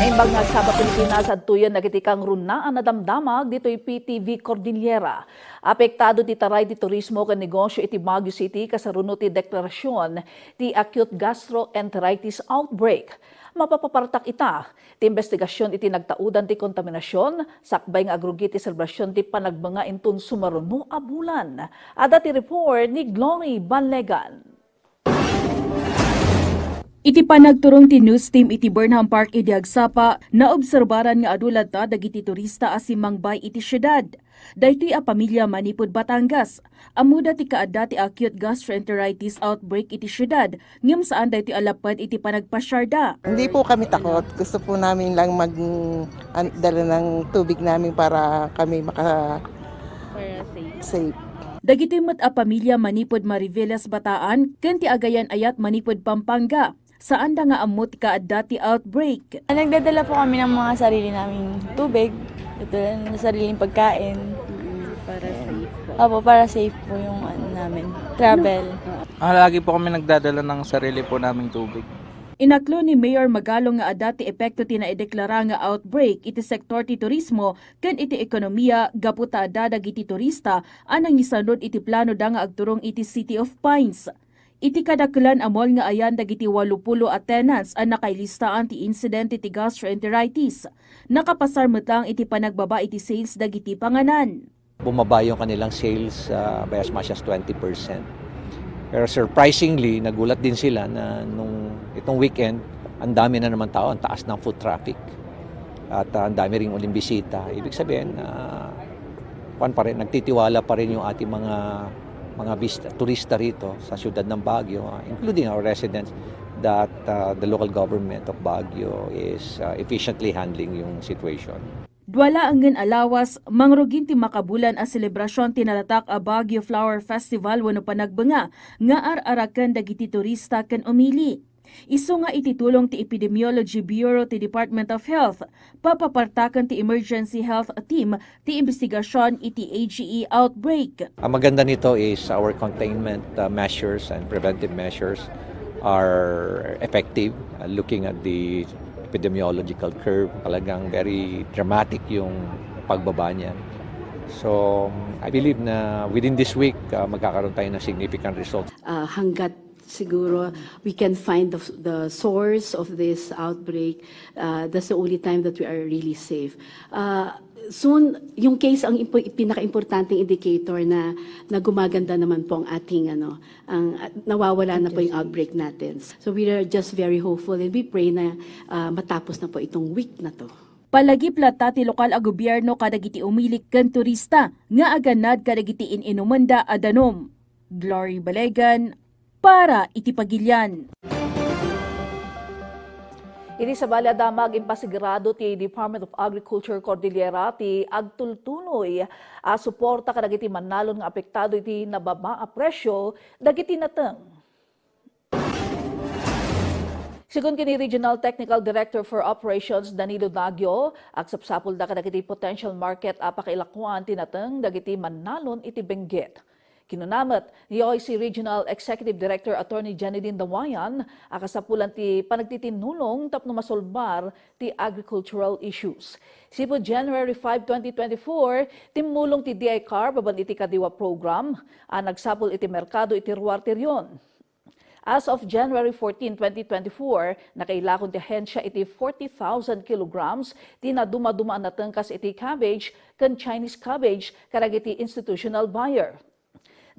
Naimbang nagsaba Pilipinas at tuyan nagitikang runaan na damdamag dito'y PTV Cordillera. Apektado ti taray ti turismo kan negosyo iti Baguio City kasaruno ti deklarasyon ti acute gastroenteritis outbreak. Mapapapartak ita, ti investigasyon iti nagtaudan ti kontaminasyon, sakbay nga agrugit ti selebrasyon ti panagbanga intun sumaruno a bulan. Ada ti report ni Glory Banlegan. Iti panagturong ti news team iti Burnham Park iti Agsapa na obserbaran nga adulad ta dagiti turista asimang bay iti syudad. Daytoy a pamilya manipod Batangas. Amuda ti kaadda ti acute gastroenteritis outbreak iti syudad. Ngem saan daytoy alapad iti panagpasyarda. Hindi po kami takot. Gusto po namin lang mag an- dala ng tubig namin para kami maka safe. Dagiti met a pamilya manipod Mariveles Bataan ken ti agayan ayat manipod Pampanga. Saan da nga amot kaadda ti outbreak. Nagdadala po kami ng mga sarili naming tubig, ito ng sariling pagkain. para safe po. Opo, para safe po yung ano namin, travel. Ah, lagi po kami nagdadala ng sarili po naming tubig. Inaklo ni Mayor Magalong nga adda ti epekto ti naideklara nga outbreak iti sektor ti turismo ken iti ekonomiya gaputa adda dagiti turista anang isanod iti plano da nga agturong iti City of Pines. Iti kadaklan amol nga ayan dagiti 80 at tenants ang nakailistaan ti incident iti gastroenteritis. Nakapasar metang iti panagbaba iti sales dagiti panganan. bumaba yung kanilang sales uh, by as much as 20%. Pero surprisingly, nagulat din sila na nung itong weekend, ang dami na naman tao, ang taas ng foot traffic. At uh, ang dami ring uling bisita. Ibig sabihin, uh, pa rin, nagtitiwala pa rin yung ating mga mga bista, turista rito sa siyudad ng Baguio, uh, including our residents, that uh, the local government of Baguio is uh, efficiently handling yung situation. Dwala angin alawas, mangrugin ti makabulan a selebrasyon tinalatak a Baguio Flower Festival wano panagbanga nga ar-arakan dagiti turista ken umili. Isu nga ititulong ti Epidemiology Bureau ti Department of Health, papapartakan ti Emergency Health Team ti investigasyon iti AGE outbreak. Ang maganda nito is our containment uh, measures and preventive measures are effective. Uh, looking at the epidemiological curve, talagang very dramatic yung pagbaba niya. So, I believe na within this week, uh, magkakaroon tayo ng significant results. Uh, hanggat siguro we can find the, the source of this outbreak, uh, that's the only time that we are really safe. Uh, soon, yung case ang impo- pinaka-importanting indicator na, na gumaganda naman po ang ating ano, ang nawawala na po yung outbreak natin. So we are just very hopeful and we pray na uh, matapos na po itong week na to. Palagi plata ti lokal a gobyerno kadagiti umilik ken turista nga aganad kadagiti inumanda adanom. Glory Balegan para iti pagilyan. Ini sa bali adamag impasigurado ti Department of Agriculture Cordillera ti agtultuloy a suporta kadagiti manalon nga apektado iti nababa a presyo dagiti nateng. Sigun kini Regional Technical Director for Operations Danilo Dagyo, aksapsapol da kadagiti potential market a pakailakuan tinateng dagiti manalon iti Benguet. Kinunamat ni OIC Regional Executive Director Attorney Janidine Dawayan akasapulan ti panagtitinulong tapno masolbar ti agricultural issues. Sipo January 5, 2024, timulong ti DICAR baban iti kadiwa program a nagsapol iti merkado iti ruarteryon. As of January 14, 2024, nakailakon ti hensya iti 40,000 kilograms ti na dumadumaan na tangkas iti cabbage kan Chinese cabbage karag iti institutional buyer.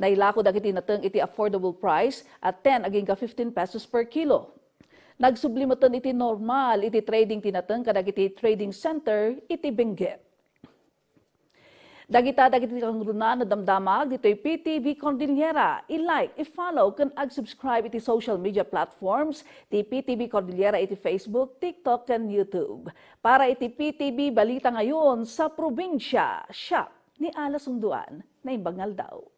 Nailako dagiti nateng iti affordable price at 10 aging ka 15 pesos per kilo. Nagsublimatan iti normal iti trading tinateng kadag iti trading center iti Benguet. Dagita dagiti kang runa na damdamag dito'y PTV Cordillera. I-like, i-follow, kan ag-subscribe iti social media platforms ti PTV Cordillera iti Facebook, TikTok, and YouTube. Para iti PTV Balita ngayon sa probinsya, siya ni Ala Sunduan na imbangal daw.